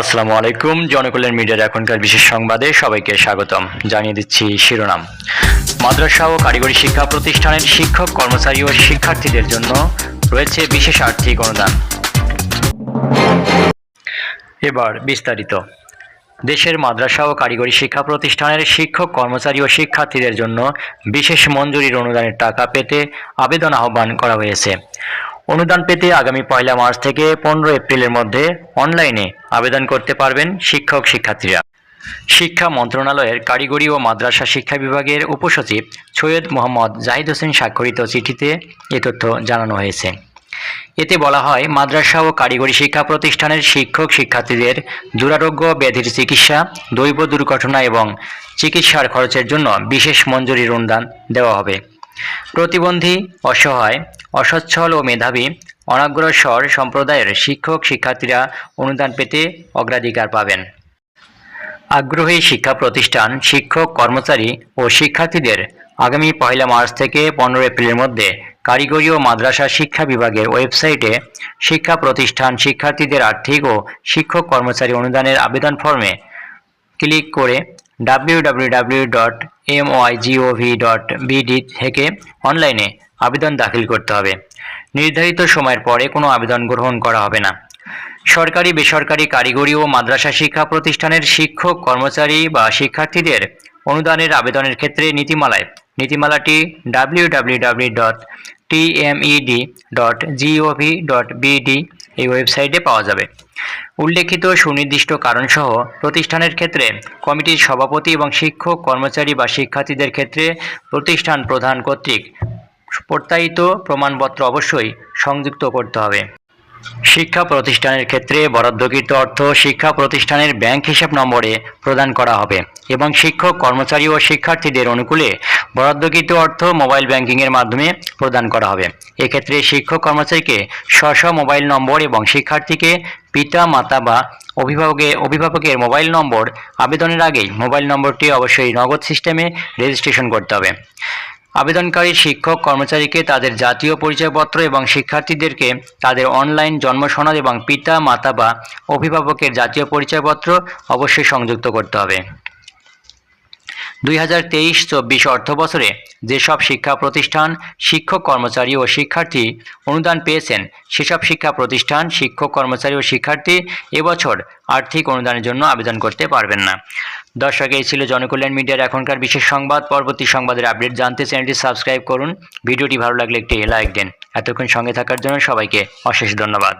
আসসালামু আলাইকুম, জনকল্যাণ মিডিয়ার এখনকার বিশেষ সংবাদে সবাইকে স্বাগতম। জানিয়ে দিচ্ছি শিরোনাম। মাদ্রাসা ও কারিগরি শিক্ষা প্রতিষ্ঠানের শিক্ষক, কর্মচারী ও শিক্ষার্থীদের জন্য রয়েছে বিশেষ আর্থিক অনুদান। এবার বিস্তারিত। দেশের মাদ্রাসা ও কারিগরি শিক্ষা প্রতিষ্ঠানের শিক্ষক, কর্মচারী ও শিক্ষার্থীদের জন্য বিশেষ মঞ্জুরির অনুদানের টাকা পেতে আবেদন আহ্বান করা হয়েছে। অনুদান পেতে আগামী পয়লা মার্চ থেকে পনেরো এপ্রিলের মধ্যে অনলাইনে আবেদন করতে পারবেন শিক্ষক, শিক্ষার্থীরা। শিক্ষা মন্ত্রণালয়ের কারিগরি ও মাদ্রাসা শিক্ষা বিভাগের উপসচিব সৈয়দ মোহাম্মদ জাহিদ হোসেন স্বাক্ষরিত চিঠিতে এ তথ্য জানানো হয়েছে। এতে বলা হয়, মাদ্রাসা ও কারিগরি শিক্ষা প্রতিষ্ঠানের শিক্ষক, শিক্ষার্থীদের দুরারোগ্য ব্যাধির চিকিৎসা, দৈব দুর্ঘটনা এবং চিকিৎসার খরচের জন্য বিশেষ মঞ্জুরির অনুদান দেওয়া হবে। প্রতিবন্ধী, অসহায়, অসচ্ছল ও মেধাবী, অনাগ্রসর সম্প্রদায়ের শিক্ষক, শিক্ষার্থীরা অনুদান পেতে অগ্রাধিকার পাবেন। আগ্রহী শিক্ষা প্রতিষ্ঠান, শিক্ষক, কর্মচারী ও শিক্ষার্থীদের আগামী পয়লা মার্চ থেকে পনেরো এপ্রিলের মধ্যে কারিগরি ও মাদ্রাসা শিক্ষা বিভাগের ওয়েবসাইটে শিক্ষা প্রতিষ্ঠান শিক্ষার্থীদের আর্থিক ও শিক্ষক কর্মচারী অনুদানের আবেদন ফর্মে ক্লিক করে বিডি থেকে অনলাইনে আবেদন দাখিল করতে হবে। নির্ধারিত সময়ের পরে কোনো আবেদন গ্রহণ করা হবে না। সরকারি, বেসরকারি, কারিগরি ও মাদ্রাসা শিক্ষা প্রতিষ্ঠানের শিক্ষক, কর্মচারী বা শিক্ষার্থীদের অনুদানের আবেদনের ক্ষেত্রে নীতিমালায়, নীতিমালাটি www.tmed.gov.bd এই ওয়েবসাইটে পাওয়া যাবে। উল্লেখিত সুনির্দিষ্ট কারণসহ প্রতিষ্ঠানের ক্ষেত্রে কমিটির সভাপতি এবং শিক্ষক, কর্মচারী বা শিক্ষার্থীদের ক্ষেত্রে প্রতিষ্ঠান প্রধান কর্তৃক প্রত্যায়িত প্রমাণপত্র অবশ্যই সংযুক্ত করতে হবে। শিক্ষা প্রতিষ্ঠানের ক্ষেত্রে বরাদ্দকৃত অর্থ শিক্ষা প্রতিষ্ঠানের ব্যাংক হিসাব নম্বরে প্রদান করা হবে এবং শিক্ষক, কর্মচারী ও শিক্ষার্থীদের অনুকূলে বরাদ্দকৃত অর্থ মোবাইল ব্যাংকিংয়ের মাধ্যমে প্রদান করা হবে। এক্ষেত্রে শিক্ষক কর্মচারীকে স্ব মোবাইল নম্বর এবং শিক্ষার্থীকে পিতা, মাতা বা অভিভাবকের অভিভাবকের মোবাইল নম্বর আবেদনের আগেই মোবাইল নম্বরটি অবশ্যই নগদ সিস্টেমে রেজিস্ট্রেশন করতে হবে। আবেদনকারী শিক্ষক কর্মচারীকে তাদের জাতীয় পরিচয়পত্র এবং শিক্ষার্থীদেরকে তাদের অনলাইন জন্ম সনদ এবং পিতা, মাতা বা অভিভাবকের জাতীয় পরিচয়পত্র অবশ্যই সংযুক্ত করতে হবে। দুই হাজার তেইশ চব্বিশ অর্থ বছরে যেসব শিক্ষা প্রতিষ্ঠান শিক্ষক কর্মচারী ও শিক্ষার্থী অনুদান পেয়েছেন, সেসব শিক্ষা প্রতিষ্ঠান শিক্ষক কর্মচারী ও শিক্ষার্থী এবছর আর্থিক অনুদানের জন্য আবেদন করতে পারবেন না। দর্শক, এই ছিল জনকল্যাণ মিডিয়ার এখনকার বিশেষ সংবাদ। পরবর্তী সংবাদের আপডেট জানতে চ্যানেলটি সাবস্ক্রাইব করুন। ভিডিওটি ভালো লাগলে একটি লাইক দিন। এতক্ষণ সঙ্গে থাকার জন্য সবাইকে অশেষ ধন্যবাদ।